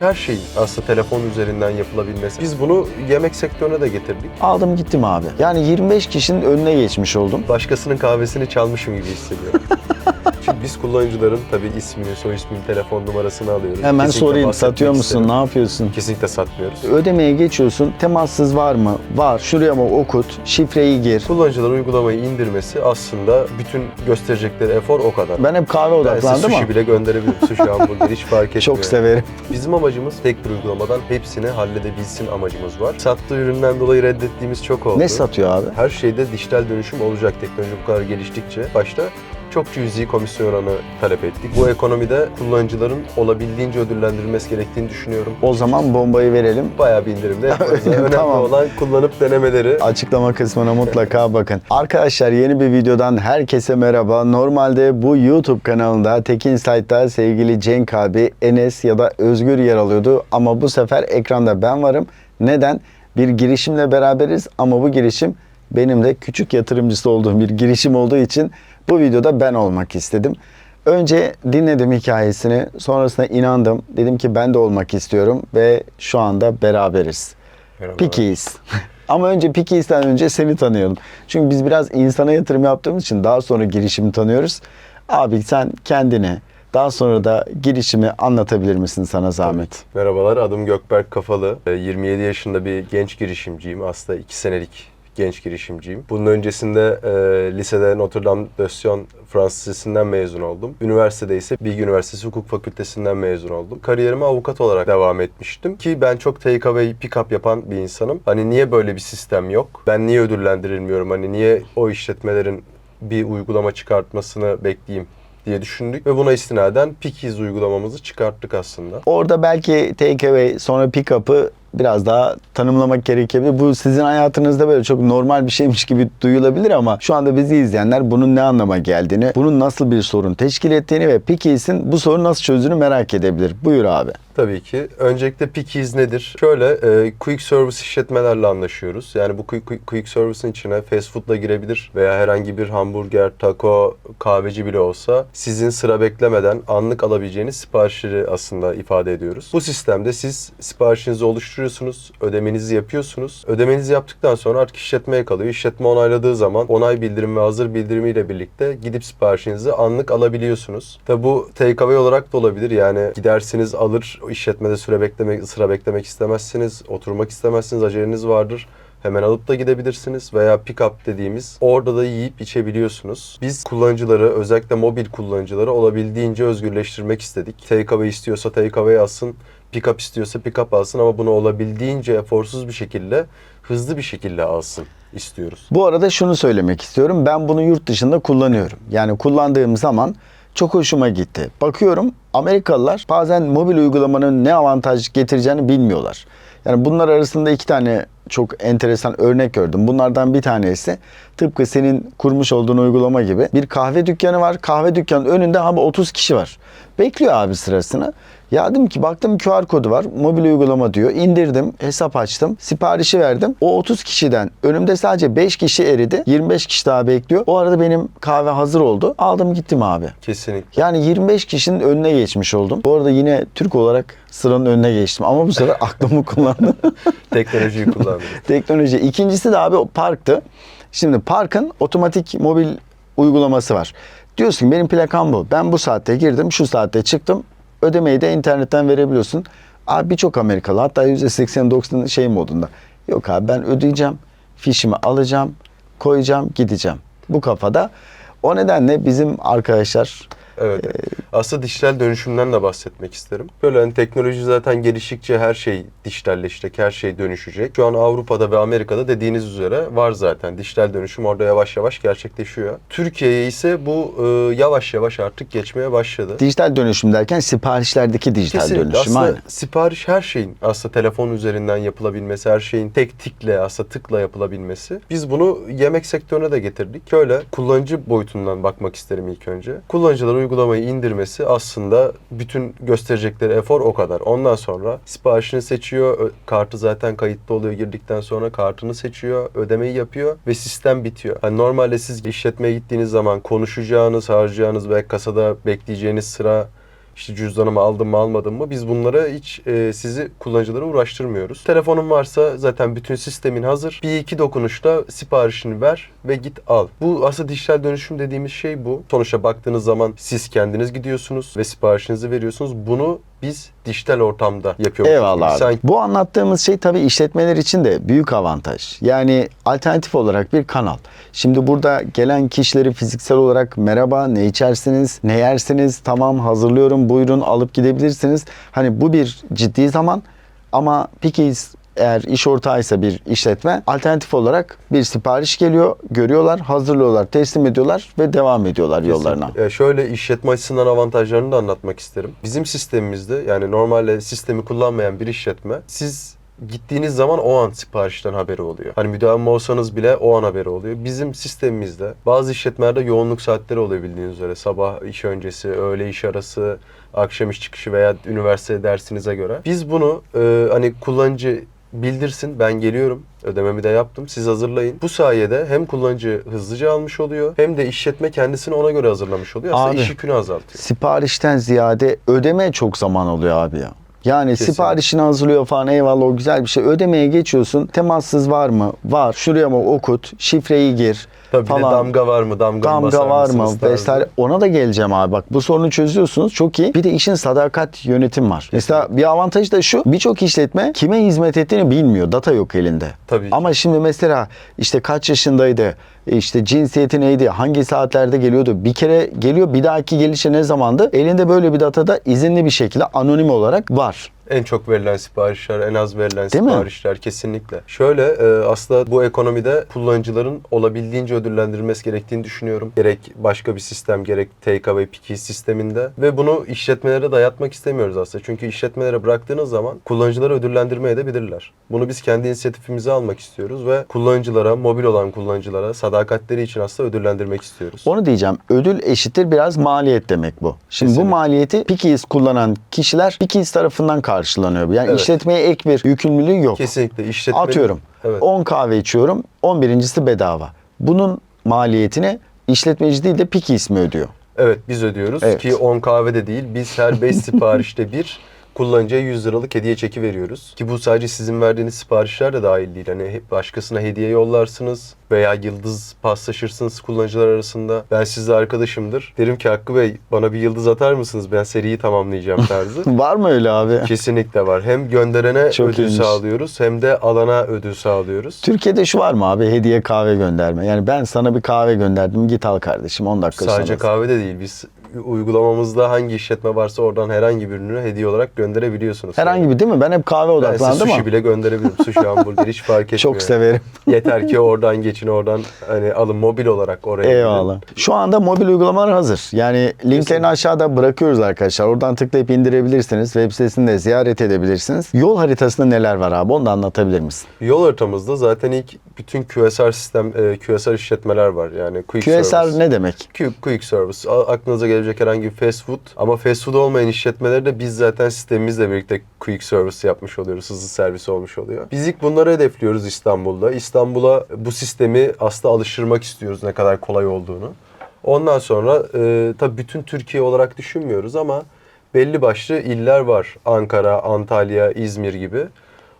Her şey aslında telefon üzerinden yapılabilmesi. Biz bunu yemek sektörüne de getirdik. Aldım gittim abi. Yani 25 kişinin önüne geçmiş oldum. Başkasının kahvesini çalmışım gibi hissediyorum. Şimdi biz kullanıcıların tabii ismini, soy ismini, telefon numarasını alıyoruz. Hemen Kesinlikle sorayım bahsetmek satıyor musun? isterim. Ne yapıyorsun? Kesinlikle satmıyoruz. Ödemeye geçiyorsun. Temassız var mı? Var. Şuraya mı okut? Şifreyi gir. Kullanıcılar uygulamayı indirmesi aslında bütün gösterecekleri efor o kadar. Ben hep kahve Ben size odaklandım sushi ama bile gönderebilirim. Sushi, hamburger hiç fark etmiyor. çok severim. Bizim amacımız tek bir uygulamadan hepsini halledebilsin amacımız var. Sattığı üründen dolayı reddettiğimiz çok oldu. Ne satıyor abi? Her şeyde dijital dönüşüm olacak teknoloji bu kadar geliştikçe. Başta çok cüzi komisyon oranı talep ettik. Bu ekonomide kullanıcıların olabildiğince ödüllendirilmesi gerektiğini düşünüyorum. O zaman bombayı verelim. Bayağı bir indirimde yaparız. Önemli Tamam. olan kullanıp denemeleri. Açıklama kısmına mutlaka bakın. Arkadaşlar yeni bir videodan herkese merhaba. Normalde bu YouTube kanalında Tekin Site'da sevgili Cenk abi, Enes ya da Özgür yer alıyordu. Ama bu sefer ekranda ben varım. Neden? Bir girişimle beraberiz ama bu girişim benim de küçük yatırımcısı olduğum bir girişim olduğu için bu videoda ben olmak istedim. Önce dinledim hikayesini, sonrasında inandım. Dedim ki ben de olmak istiyorum ve şu anda beraberiz. Merhaba. Pickies. Ama önce Pickies'ten önce seni tanıyalım. Çünkü biz biraz insana yatırım yaptığımız için daha sonra girişimi tanıyoruz. Abi sen kendine daha sonra da girişimi anlatabilir misin sana zahmet? Merhabalar, adım Gökberk Kafalı. Ee, 27 yaşında bir genç girişimciyim. Aslında 2 senelik genç girişimciyim. Bunun öncesinde e, lisede Notre Dame de Sion Fransız Lisesi'nden mezun oldum. Üniversitede ise Bilgi Üniversitesi Hukuk Fakültesinden mezun oldum. Kariyerime avukat olarak devam etmiştim. Ki ben çok take away pick up yapan bir insanım. Hani niye böyle bir sistem yok? Ben niye ödüllendirilmiyorum? Hani niye o işletmelerin bir uygulama çıkartmasını bekleyeyim diye düşündük ve buna istinaden Pickies uygulamamızı çıkarttık aslında. Orada belki takeaway sonra pick up'ı biraz daha tanımlamak gerekebilir. Bu sizin hayatınızda böyle çok normal bir şeymiş gibi duyulabilir ama şu anda bizi izleyenler bunun ne anlama geldiğini, bunun nasıl bir sorun teşkil ettiğini ve Pickies'in bu sorunu nasıl çözdüğünü merak edebilir. Buyur abi. Tabii ki. Öncelikle Pickies nedir? Şöyle e, quick service işletmelerle anlaşıyoruz. Yani bu quick, quick, quick service'ın içine fast food'la girebilir veya herhangi bir hamburger, taco, kahveci bile olsa sizin sıra beklemeden anlık alabileceğiniz siparişleri aslında ifade ediyoruz. Bu sistemde siz siparişinizi oluşturuyorsunuz, ödemenizi yapıyorsunuz. Ödemenizi yaptıktan sonra artık işletmeye kalıyor. İşletme onayladığı zaman onay bildirimi ve hazır bildirimiyle birlikte gidip siparişinizi anlık alabiliyorsunuz. Tabi bu take away olarak da olabilir. Yani gidersiniz alır, işletmede süre beklemek, sıra beklemek istemezsiniz, oturmak istemezsiniz, aceleniz vardır. Hemen alıp da gidebilirsiniz veya pick up dediğimiz orada da yiyip içebiliyorsunuz. Biz kullanıcıları özellikle mobil kullanıcıları olabildiğince özgürleştirmek istedik. Take away istiyorsa take away alsın, pick up istiyorsa pick up alsın ama bunu olabildiğince eforsuz bir şekilde, hızlı bir şekilde alsın istiyoruz. Bu arada şunu söylemek istiyorum. Ben bunu yurt dışında kullanıyorum. Yani kullandığım zaman çok hoşuma gitti. Bakıyorum Amerikalılar bazen mobil uygulamanın ne avantaj getireceğini bilmiyorlar. Yani bunlar arasında iki tane çok enteresan örnek gördüm. Bunlardan bir tanesi tıpkı senin kurmuş olduğun uygulama gibi bir kahve dükkanı var. Kahve dükkanının önünde ama 30 kişi var. Bekliyor abi sırasını. Ya dedim ki baktım QR kodu var. Mobil uygulama diyor. İndirdim, hesap açtım, siparişi verdim. O 30 kişiden önümde sadece 5 kişi eridi. 25 kişi daha bekliyor. O arada benim kahve hazır oldu. Aldım gittim abi. Kesinlikle. Yani 25 kişinin önüne geçmiş oldum. Bu arada yine Türk olarak sıranın önüne geçtim. Ama bu sefer aklımı kullandım. Teknolojiyi kullanıyoruz. Teknoloji. İkincisi de abi parktı. Şimdi parkın otomatik mobil uygulaması var. Diyorsun ki benim plakam bu. Ben bu saatte girdim, şu saatte çıktım. Ödemeyi de internetten verebiliyorsun. Abi birçok Amerikalı hatta %80-90 şey modunda. Yok abi ben ödeyeceğim, fişimi alacağım, koyacağım, gideceğim. Bu kafada. O nedenle bizim arkadaşlar Evet. Aslında dijital dönüşümden de bahsetmek isterim. Böyle hani teknoloji zaten geliştikçe her şey dijitalleşecek, her şey dönüşecek. Şu an Avrupa'da ve Amerika'da dediğiniz üzere var zaten. Dijital dönüşüm orada yavaş yavaş gerçekleşiyor. Türkiye'ye ise bu e, yavaş yavaş artık geçmeye başladı. dijital dönüşüm derken siparişlerdeki dijital Kesinlikle. dönüşüm. Aslında Aynen. sipariş her şeyin aslında telefon üzerinden yapılabilmesi, her şeyin tek tikle aslında tıkla yapılabilmesi. Biz bunu yemek sektörüne de getirdik. Şöyle kullanıcı boyutundan bakmak isterim ilk önce. Kullanıcılar uygulamayı indirmesi aslında bütün gösterecekleri efor o kadar. Ondan sonra siparişini seçiyor, kartı zaten kayıtlı oluyor girdikten sonra kartını seçiyor, ödemeyi yapıyor ve sistem bitiyor. Hani normalde siz işletmeye gittiğiniz zaman konuşacağınız, harcayacağınız ve kasada bekleyeceğiniz sıra işte cüzdanımı aldım mı almadım mı biz bunlara hiç e, sizi kullanıcılara uğraştırmıyoruz. Telefonun varsa zaten bütün sistemin hazır. Bir iki dokunuşla siparişini ver ve git al. Bu aslında dijital dönüşüm dediğimiz şey bu. Sonuçta baktığınız zaman siz kendiniz gidiyorsunuz ve siparişinizi veriyorsunuz. Bunu biz dijital ortamda yapıyoruz. Eyvallah abi. Sanki Bu anlattığımız şey tabii işletmeler için de büyük avantaj. Yani alternatif olarak bir kanal. Şimdi burada gelen kişileri fiziksel olarak merhaba ne içersiniz, ne yersiniz, tamam hazırlıyorum buyurun alıp gidebilirsiniz. Hani bu bir ciddi zaman ama Pickies eğer iş ortağıysa bir işletme alternatif olarak bir sipariş geliyor, görüyorlar, hazırlıyorlar, teslim ediyorlar ve devam ediyorlar yollarına. Kesinlikle. Ya şöyle işletme açısından avantajlarını da anlatmak isterim. Bizim sistemimizde yani normalde sistemi kullanmayan bir işletme siz gittiğiniz zaman o an siparişten haberi oluyor. Hani müdavim olsanız bile o an haberi oluyor. Bizim sistemimizde bazı işletmelerde yoğunluk saatleri oluyor bildiğiniz üzere. Sabah iş öncesi, öğle iş arası, akşam iş çıkışı veya üniversite dersinize göre. Biz bunu e, hani kullanıcı bildirsin ben geliyorum ödememi de yaptım siz hazırlayın. Bu sayede hem kullanıcı hızlıca almış oluyor hem de işletme kendisini ona göre hazırlamış oluyor. Aslında Abi. iş yükünü azaltıyor. Siparişten ziyade ödeme çok zaman oluyor abi ya. Yani Kesinlikle. siparişini hazırlıyor falan eyvallah o güzel bir şey. Ödemeye geçiyorsun. Temassız var mı? Var. Şuraya mı okut? Şifreyi gir. Tabii bir de falan. damga var mı? Damga, Damga var mı vesaire ona da geleceğim abi bak bu sorunu çözüyorsunuz çok iyi. Bir de işin sadakat yönetim var. Mesela bir avantaj da şu birçok işletme kime hizmet ettiğini bilmiyor data yok elinde. Tabii. Ama şimdi mesela işte kaç yaşındaydı işte cinsiyeti neydi hangi saatlerde geliyordu bir kere geliyor bir dahaki gelişe ne zamandı elinde böyle bir datada izinli bir şekilde anonim olarak var. En çok verilen siparişler, en az verilen Değil mi? siparişler kesinlikle. Şöyle e, aslında bu ekonomide kullanıcıların olabildiğince ödüllendirilmesi gerektiğini düşünüyorum. Gerek başka bir sistem, gerek TKV Piki sisteminde ve bunu işletmelere dayatmak istemiyoruz aslında. Çünkü işletmelere bıraktığınız zaman kullanıcıları ödüllendirmeye de bilirler. Bunu biz kendi inisiyatifimize almak istiyoruz ve kullanıcılara, mobil olan kullanıcılara sadakatleri için aslında ödüllendirmek istiyoruz. Onu diyeceğim. Ödül eşittir biraz maliyet demek bu. Şimdi Kesinlikle. bu maliyeti Pickies kullanan kişiler Pickies tarafından karşılanıyor. Yani Evet. işletmeye ek bir yükümlülüğü yok. Kesinlikle işletmenin... Atıyorum. Evet. 10 kahve içiyorum. 11.si bedava. Bunun maliyetini işletmeci değil de Pickies mi ödüyor? Evet biz ödüyoruz Evet. ki 10 kahvede değil biz her 5 siparişte bir kullanıcıya 100 liralık hediye çeki veriyoruz. Ki bu sadece sizin verdiğiniz siparişler de dahil değil. Hani hep başkasına hediye yollarsınız veya yıldız paslaşırsınız kullanıcılar arasında. Ben sizle arkadaşımdır. Derim ki Hakkı Bey bana bir yıldız atar mısınız? Ben seriyi tamamlayacağım tarzı. Var mı öyle abi? Kesinlikle var. Hem gönderene Çok ödül iyiymiş. sağlıyoruz hem de alana ödül sağlıyoruz. Türkiye'de şu var mı abi? Hediye kahve gönderme. Yani ben sana bir kahve gönderdim. Git al kardeşim 10 dakika Sadece sonra. kahvede değil. Biz uygulamamızda hangi işletme varsa oradan herhangi bir ürünü hediye olarak gönderebiliyorsunuz. Herhangi bir değil mi? Ben hep kahve Ben size odaklandım sushi ama bile gönderebilirim. Sushi, hamburger hiç fark etmiyor. çok severim. Yeter ki oradan geçin, oradan hani alın mobil olarak oraya. Eyvallah. Şu anda mobil uygulamalar hazır. Yani linklerini aşağıda bırakıyoruz arkadaşlar. Oradan tıklayıp indirebilirsiniz. Web sitesini de ziyaret edebilirsiniz. Yol haritasında neler var abi? Onu da anlatabilir misin? Yol haritamızda zaten ilk bütün QSR sistem, e, QSR işletmeler var. Yani Quick QSR Service. ne demek? Quick, quick Service. Aklınıza gelecek herhangi bir fast food. Ama fast food olmayan işletmeleri de biz zaten sistemimizle birlikte Quick Service yapmış oluyoruz. Hızlı servis olmuş oluyor. Biz ilk bunları hedefliyoruz İstanbul'da. İstanbul'a bu sistemi aslında alıştırmak istiyoruz ne kadar kolay olduğunu. Ondan sonra e, tabii bütün Türkiye olarak düşünmüyoruz ama belli başlı iller var. Ankara, Antalya, İzmir gibi.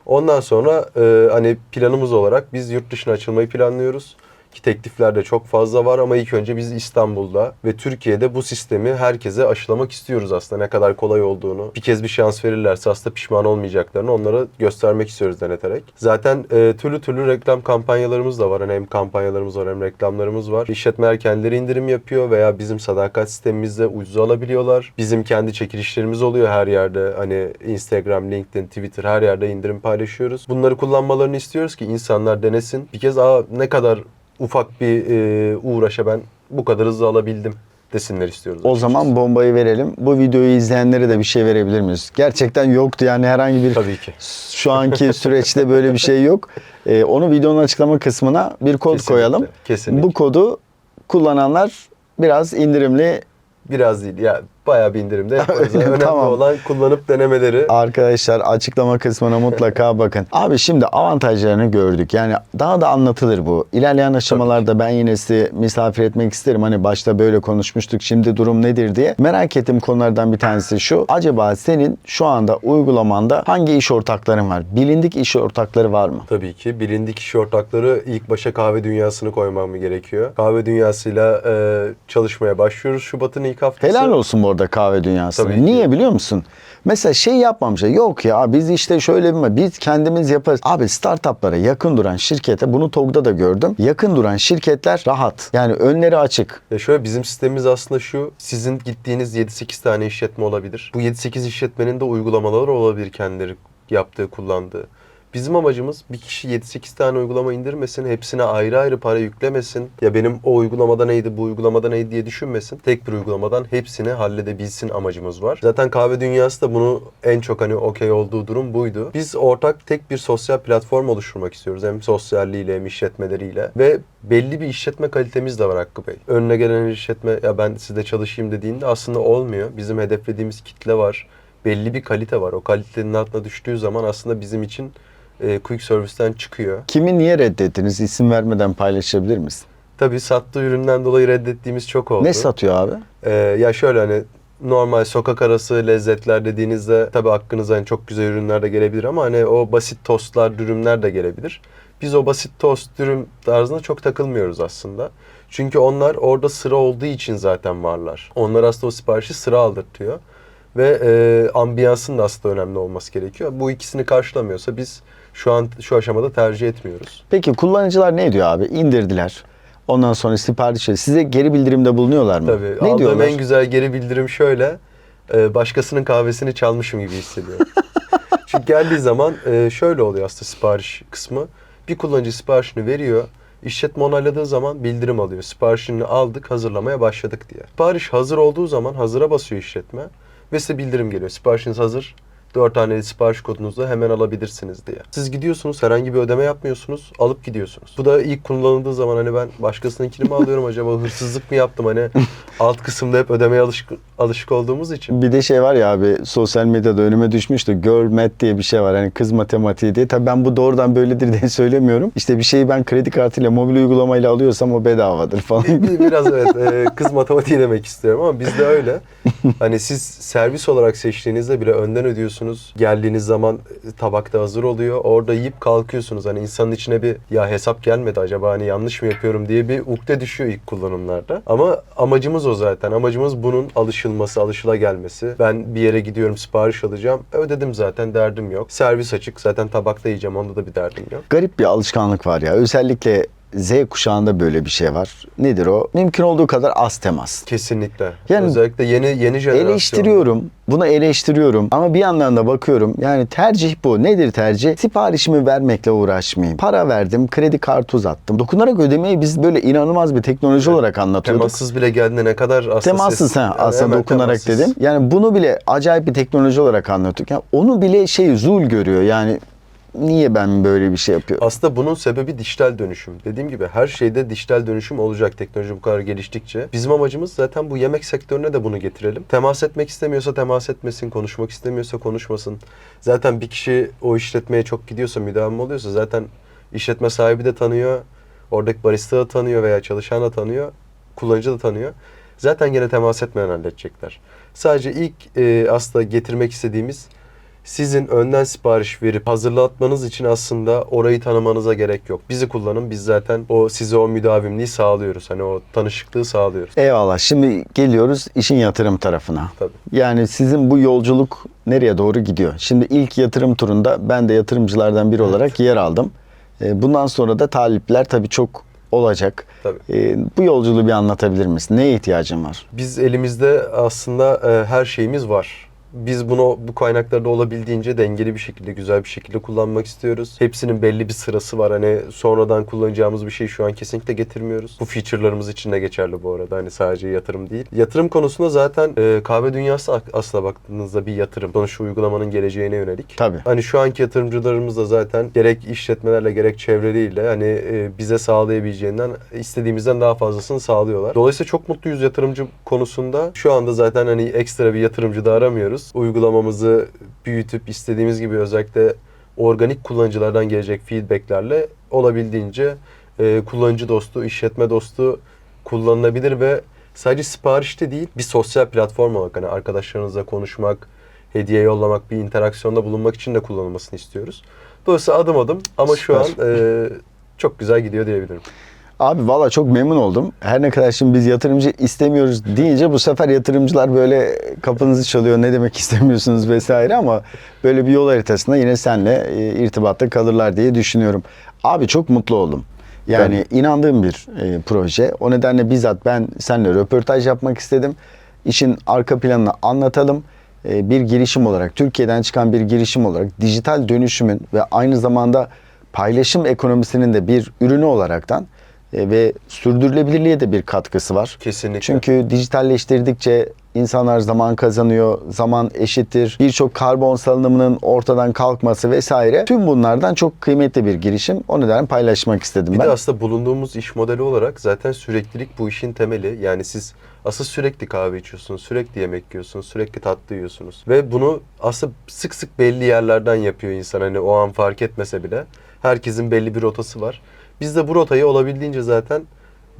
Ondan sonra e, hani planımız olarak biz yurt dışına açılmayı planlıyoruz. Ki teklifler de çok fazla var ama ilk önce biz İstanbul'da ve Türkiye'de bu sistemi herkese aşılamak istiyoruz aslında ne kadar kolay olduğunu. Bir kez bir şans verirlerse aslında pişman olmayacaklarını onlara göstermek istiyoruz deneterek. Zaten e, türlü türlü reklam kampanyalarımız da var. Hani hem kampanyalarımız var hem reklamlarımız var. İşletmeler kendileri indirim yapıyor veya bizim sadakat sistemimizde ucuza alabiliyorlar. Bizim kendi çekilişlerimiz oluyor her yerde. Hani Instagram, LinkedIn, Twitter her yerde indirim paylaşıyoruz. Bunları kullanmalarını istiyoruz ki insanlar denesin. Bir kez aa ne kadar ufak bir e, uğraşa ben bu kadar hızlı alabildim desinler istiyoruz. O açıkçası. zaman bombayı verelim. Bu videoyu izleyenlere de bir şey verebilir miyiz? Gerçekten yoktu yani herhangi bir Tabii ki. şu anki süreçte böyle bir şey yok. Ee, onu videonun açıklama kısmına bir kod Kesinlikle, koyalım. kesinlikle. Bu kodu kullananlar biraz indirimli Biraz değil. Ya bayağı bir indirimde yaparız. Önemli Tamam. olan kullanıp denemeleri. Arkadaşlar açıklama kısmına mutlaka bakın. Abi şimdi avantajlarını gördük. Yani daha da anlatılır bu. İlerleyen aşamalarda ben yine sizi misafir etmek isterim. Hani başta böyle konuşmuştuk. Şimdi durum nedir diye. Merak ettiğim konulardan bir tanesi şu. Acaba senin şu anda uygulamanda hangi iş ortakların var? Bilindik iş ortakları var mı? Tabii ki bilindik iş ortakları ilk başa kahve dünyasını koymam gerekiyor. Kahve dünyasıyla e, çalışmaya başlıyoruz Şubat'ın ilk haftası. Helal olsun bu arada kahve dünyasına. Tabii. Niye biliyor musun? Mesela şey yapmamışlar. Yok ya biz işte şöyle bir biz kendimiz yaparız. Abi startuplara yakın duran şirkete bunu TOG'da da gördüm. Yakın duran şirketler rahat. Yani önleri açık. Ya şöyle bizim sistemimiz aslında şu. Sizin gittiğiniz 7-8 tane işletme olabilir. Bu 7-8 işletmenin de uygulamaları olabilir kendileri yaptığı, kullandığı. Bizim amacımız bir kişi 7-8 tane uygulama indirmesin, hepsine ayrı ayrı para yüklemesin. Ya benim o uygulamada neydi, bu uygulamada neydi diye düşünmesin. Tek bir uygulamadan hepsini halledebilsin amacımız var. Zaten kahve dünyası da bunu en çok hani okey olduğu durum buydu. Biz ortak tek bir sosyal platform oluşturmak istiyoruz. Hem sosyalliğiyle hem işletmeleriyle. Ve belli bir işletme kalitemiz de var Hakkı Bey. Önüne gelen işletme ya ben sizde çalışayım dediğinde aslında olmuyor. Bizim hedeflediğimiz kitle var. Belli bir kalite var. O kalitenin altına düştüğü zaman aslında bizim için e, quick service'ten çıkıyor. Kimi niye reddettiniz? İsim vermeden paylaşabilir misin? Tabii sattığı üründen dolayı reddettiğimiz çok oldu. Ne satıyor abi? Ee, ya şöyle hani normal sokak arası lezzetler dediğinizde tabii aklınıza hani çok güzel ürünler de gelebilir ama hani o basit tostlar, dürümler de gelebilir. Biz o basit tost, dürüm tarzına çok takılmıyoruz aslında. Çünkü onlar orada sıra olduğu için zaten varlar. Onlar aslında o siparişi sıra aldırtıyor. Ve e, ambiyansın da aslında önemli olması gerekiyor. Bu ikisini karşılamıyorsa biz şu an şu aşamada tercih etmiyoruz. Peki kullanıcılar ne diyor abi? İndirdiler. Ondan sonra siparişi size geri bildirimde bulunuyorlar mı? Tabii. ne aldığım diyorlar? en güzel geri bildirim şöyle. e, başkasının kahvesini çalmışım gibi hissediyorum. Çünkü geldiği zaman e, şöyle oluyor aslında sipariş kısmı. Bir kullanıcı siparişini veriyor. İşletme onayladığı zaman bildirim alıyor. Siparişini aldık, hazırlamaya başladık diye. Sipariş hazır olduğu zaman hazıra basıyor işletme ve size bildirim geliyor. Siparişiniz hazır. 4 tane sipariş kodunuzla hemen alabilirsiniz diye. Siz gidiyorsunuz, herhangi bir ödeme yapmıyorsunuz, alıp gidiyorsunuz. Bu da ilk kullanıldığı zaman hani ben başkasınınkini mi alıyorum acaba hırsızlık mı yaptım hani alt kısımda hep ödemeye alışık, alışık olduğumuz için. Bir de şey var ya abi sosyal medyada önüme düşmüştü. Girl math diye bir şey var. Hani kız matematiği diye. Tabii ben bu doğrudan böyledir diye söylemiyorum. İşte bir şeyi ben kredi kartıyla mobil uygulamayla alıyorsam o bedavadır falan. Bir- Biraz evet e, kız matematiği demek istiyorum ama bizde öyle. Hani siz servis olarak seçtiğinizde bile önden ödüyorsunuz. Geldiğiniz zaman e, tabakta hazır oluyor. Orada yiyip kalkıyorsunuz. Hani insanın içine bir ya hesap gelmedi acaba hani yanlış mı yapıyorum diye bir ukde düşüyor ilk kullanımlarda. Ama amacımız o zaten. Amacımız bunun alışılması, alışıla gelmesi. Ben bir yere gidiyorum sipariş alacağım. Ödedim zaten derdim yok. Servis açık. Zaten tabakta yiyeceğim. Onda da bir derdim yok. Garip bir alışkanlık var ya. Özellikle Z kuşağında böyle bir şey var. Nedir o? Mümkün olduğu kadar az temas. Kesinlikle. Yani Özellikle yeni yeni jenerasyon. Eleştiriyorum. Bunu eleştiriyorum. Ama bir yandan da bakıyorum. Yani tercih bu. Nedir tercih? Siparişimi vermekle uğraşmayayım. Para verdim. Kredi kartı uzattım. Dokunarak ödemeyi biz böyle inanılmaz bir teknoloji olarak anlatıyorduk. Temassız bile geldiğinde ne kadar aslında Temassız ha Yani aslında dokunarak temassız. dedim. Yani bunu bile acayip bir teknoloji olarak anlatıyorduk. Yani onu bile şey zul görüyor. Yani niye ben böyle bir şey yapıyorum? Aslında bunun sebebi dijital dönüşüm. Dediğim gibi her şeyde dijital dönüşüm olacak teknoloji bu kadar geliştikçe. Bizim amacımız zaten bu yemek sektörüne de bunu getirelim. Temas etmek istemiyorsa temas etmesin, konuşmak istemiyorsa konuşmasın. Zaten bir kişi o işletmeye çok gidiyorsa, müdavim oluyorsa zaten işletme sahibi de tanıyor, oradaki barista da tanıyor veya çalışan da tanıyor, kullanıcı da tanıyor. Zaten gene temas etmeden halledecekler. Sadece ilk e, aslında getirmek istediğimiz sizin önden sipariş verip hazırlatmanız için aslında orayı tanımanıza gerek yok. Bizi kullanın. Biz zaten o size o müdavimliği sağlıyoruz. Hani o tanışıklığı sağlıyoruz. Eyvallah. Şimdi geliyoruz işin yatırım tarafına. Tabii. Yani sizin bu yolculuk nereye doğru gidiyor? Şimdi ilk yatırım turunda ben de yatırımcılardan biri olarak yer aldım. E, Bundan sonra da talipler tabii çok olacak. Tabii. E, Bu yolculuğu bir anlatabilir misin? Neye ihtiyacın var? Biz elimizde aslında e, her şeyimiz var. Biz bunu bu kaynakları da olabildiğince dengeli bir şekilde, güzel bir şekilde kullanmak istiyoruz. Hepsinin belli bir sırası var. Hani sonradan kullanacağımız bir şey şu an kesinlikle getirmiyoruz. Bu feature'larımız için de geçerli bu arada. Hani sadece yatırım değil. Yatırım konusunda zaten e, kahve dünyası aslına baktığınızda bir yatırım. Sonuçta uygulamanın geleceğine yönelik. Tabii. Hani şu anki yatırımcılarımız da zaten gerek işletmelerle gerek çevreleriyle hani e, bize sağlayabileceğinden istediğimizden daha fazlasını sağlıyorlar. Dolayısıyla çok mutluyuz yatırımcı konusunda. Şu anda zaten hani ekstra bir yatırımcı da aramıyoruz. Uygulamamızı büyütüp istediğimiz gibi özellikle organik kullanıcılardan gelecek feedbacklerle olabildiğince e, kullanıcı dostu, işletme dostu kullanılabilir ve sadece siparişte değil bir sosyal platform olarak hani arkadaşlarınızla konuşmak, hediye yollamak, bir interaksiyonda bulunmak için de kullanılmasını istiyoruz. Dolayısıyla adım adım ama şu an Süper. e, çok güzel gidiyor diyebilirim. Abi valla çok memnun oldum. Her ne kadar şimdi biz yatırımcı istemiyoruz deyince bu sefer yatırımcılar böyle kapınızı çalıyor ne demek istemiyorsunuz vesaire ama böyle bir yol haritasında yine senle e, irtibatta kalırlar diye düşünüyorum. Abi çok mutlu oldum. Yani inandığım bir e, proje. O nedenle bizzat ben seninle röportaj yapmak istedim. İşin arka planını anlatalım. E, bir girişim olarak, Türkiye'den çıkan bir girişim olarak dijital dönüşümün ve aynı zamanda paylaşım ekonomisinin de bir ürünü olaraktan ve sürdürülebilirliğe de bir katkısı var. Kesinlikle. Çünkü dijitalleştirdikçe insanlar zaman kazanıyor, zaman eşittir. Birçok karbon salınımının ortadan kalkması vesaire. Tüm bunlardan çok kıymetli bir girişim. O nedenle paylaşmak istedim Bir ben. de aslında bulunduğumuz iş modeli olarak zaten süreklilik bu işin temeli. Yani siz asıl sürekli kahve içiyorsunuz, sürekli yemek yiyorsunuz, sürekli tatlı yiyorsunuz. Ve bunu aslında sık sık belli yerlerden yapıyor insan. Hani o an fark etmese bile. Herkesin belli bir rotası var. Biz de bu rotayı olabildiğince zaten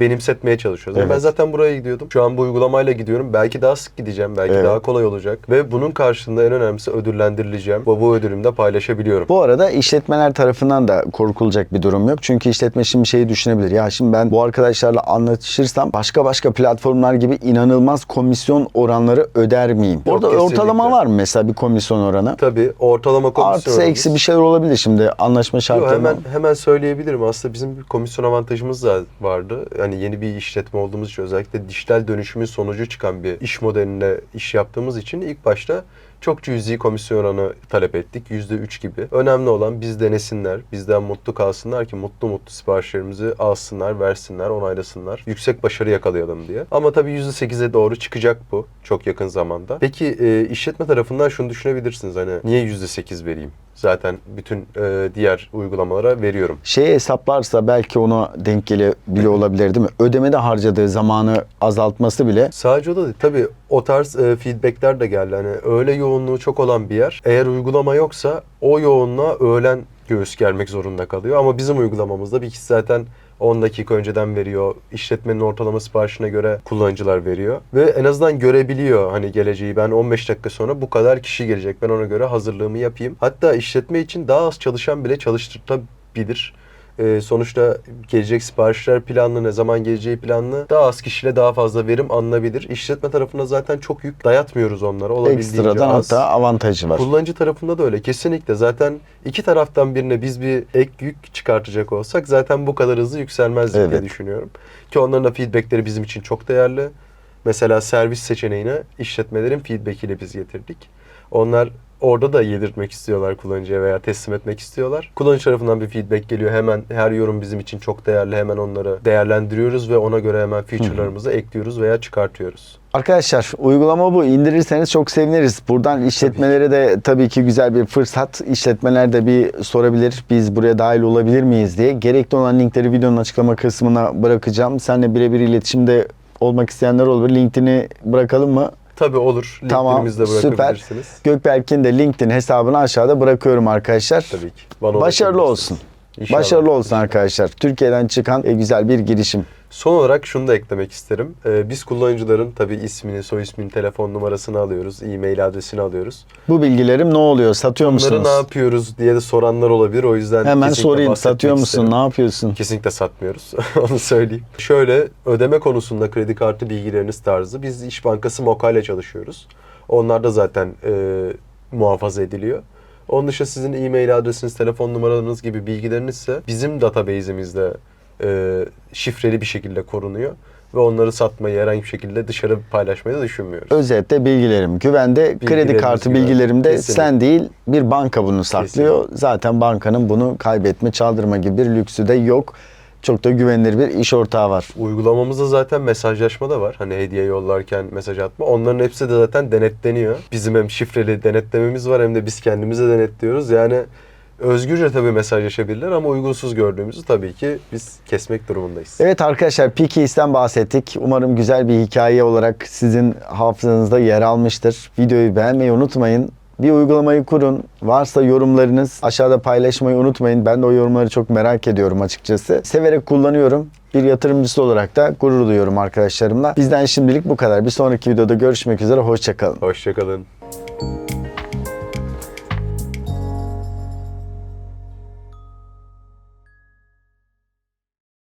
benimsetmeye çalışıyoruz. Yani Ben Evet. zaten buraya gidiyordum. Şu an bu uygulamayla gidiyorum. Belki daha sık gideceğim. Belki Evet. daha kolay olacak. Ve bunun karşılığında en önemlisi ödüllendirileceğim. Bu, bu ödülümü de paylaşabiliyorum. Bu arada işletmeler tarafından da korkulacak bir durum yok. Çünkü işletme şimdi şeyi düşünebilir. Ya şimdi ben bu arkadaşlarla anlaşırsam başka başka platformlar gibi inanılmaz komisyon oranları öder miyim? Yok, Orada kesinlikle. ortalama var mı mesela bir komisyon oranı? Tabii ortalama komisyon Artı eksi bir şeyler olabilir şimdi anlaşma şartları. hemen hemen söyleyebilirim. Aslında bizim bir komisyon avantajımız da vardı. Yani yeni bir işletme olduğumuz için özellikle dijital dönüşümün sonucu çıkan bir iş modeline iş yaptığımız için ilk başta çok cüzi komisyon oranı talep ettik. %3 gibi. Önemli olan biz denesinler, bizden mutlu kalsınlar ki mutlu mutlu siparişlerimizi alsınlar, versinler, onaylasınlar. Yüksek başarı yakalayalım diye. Ama tabii %8'e doğru çıkacak bu çok yakın zamanda. Peki e, işletme tarafından şunu düşünebilirsiniz hani niye %8 vereyim? Zaten bütün e, diğer uygulamalara veriyorum. Şeyi hesaplarsa belki ona denk gelebiliyor olabilir değil mi? Ödemede harcadığı zamanı azaltması bile Sadece o da değil. Tabii o tarz e, feedbackler de geldi. Hani öğle yoğunluğu çok olan bir yer. Eğer uygulama yoksa o yoğunluğa öğlen göğüs germek zorunda kalıyor. Ama bizim uygulamamızda bir kişi zaten 10 dakika önceden veriyor. İşletmenin ortalama siparişine göre kullanıcılar veriyor. Ve en azından görebiliyor hani geleceği. Ben 15 dakika sonra bu kadar kişi gelecek. Ben ona göre hazırlığımı yapayım. Hatta işletme için daha az çalışan bile çalıştırtabilir. Ee, sonuçta gelecek siparişler planlı, ne zaman geleceği planlı. Daha az kişiyle daha fazla verim alınabilir. İşletme tarafına zaten çok yük dayatmıyoruz onlara. Olabildiğince ekstradan az. hatta avantajı var. Kullanıcı tarafında da öyle. Kesinlikle. Zaten iki taraftan birine biz bir ek yük çıkartacak olsak zaten bu kadar hızlı yükselmezdik diye Evet. düşünüyorum. Ki onların da feedbackleri bizim için çok değerli. Mesela servis seçeneğine işletmelerin feedbackiyle biz getirdik. Onlar orada da yedirtmek istiyorlar kullanıcıya veya teslim etmek istiyorlar. Kullanıcı tarafından bir feedback geliyor. Hemen her yorum bizim için çok değerli. Hemen onları değerlendiriyoruz ve ona göre hemen feature'larımızı ekliyoruz veya çıkartıyoruz. Arkadaşlar uygulama bu. İndirirseniz çok seviniriz. Buradan işletmelere de tabii ki güzel bir fırsat. İşletmeler de bir sorabilir. Biz buraya dahil olabilir miyiz diye. Gerekli olan linkleri videonun açıklama kısmına bırakacağım. Seninle birebir iletişimde olmak isteyenler olur. LinkedIn'i bırakalım mı? Tabii olur. Tamam, Linklerimizi de süper. bırakabilirsiniz. Gökberk'in de LinkedIn hesabını aşağıda bırakıyorum arkadaşlar. Tabii ki. Bana Başarılı ulaşabilirsiniz. olsun. İnşallah. Başarılı olsun arkadaşlar. Türkiye'den çıkan e, güzel bir girişim. Son olarak şunu da eklemek isterim. Ee, biz kullanıcıların tabii ismini, soy ismini, telefon numarasını alıyoruz, e-mail adresini alıyoruz. Bu bilgilerim ne oluyor? Satıyor Bunları musunuz? ne yapıyoruz diye de soranlar olabilir. O yüzden Hemen sorayım. Satıyor musun? isterim. Ne yapıyorsun? Kesinlikle satmıyoruz. Onu söyleyeyim. Şöyle ödeme konusunda kredi kartı bilgileriniz tarzı. Biz İş Bankası Moka ile çalışıyoruz. Onlar da zaten e, muhafaza ediliyor. Onun dışında sizin e-mail adresiniz, telefon numaranız gibi bilgileriniz ise bizim database'imizde e, şifreli bir şekilde korunuyor. ve onları satmayı herhangi bir şekilde dışarı paylaşmayı da düşünmüyoruz. Özetle bilgilerim güvende, kredi kartı güvende. bilgilerim de Kesinlikle. sen değil bir banka bunu saklıyor. Zaten bankanın bunu kaybetme, çaldırma gibi bir lüksü de yok. Çok da güvenilir bir iş ortağı var. Uygulamamızda zaten mesajlaşma da var. Hani hediye yollarken mesaj atma. Onların hepsi de zaten denetleniyor. Bizim hem şifreli denetlememiz var hem de biz kendimize denetliyoruz. Yani özgürce tabii mesajlaşabilirler ama uygunsuz gördüğümüzü tabii ki biz kesmek durumundayız. Evet arkadaşlar Pikeys'ten bahsettik. Umarım güzel bir hikaye olarak sizin hafızanızda yer almıştır. Videoyu beğenmeyi unutmayın. Bir uygulamayı kurun. Varsa yorumlarınız aşağıda paylaşmayı unutmayın. Ben de o yorumları çok merak ediyorum açıkçası. Severek kullanıyorum. Bir yatırımcısı olarak da gurur duyuyorum arkadaşlarımla. Bizden şimdilik bu kadar. Bir sonraki videoda görüşmek üzere. Hoşçakalın. Hoşçakalın.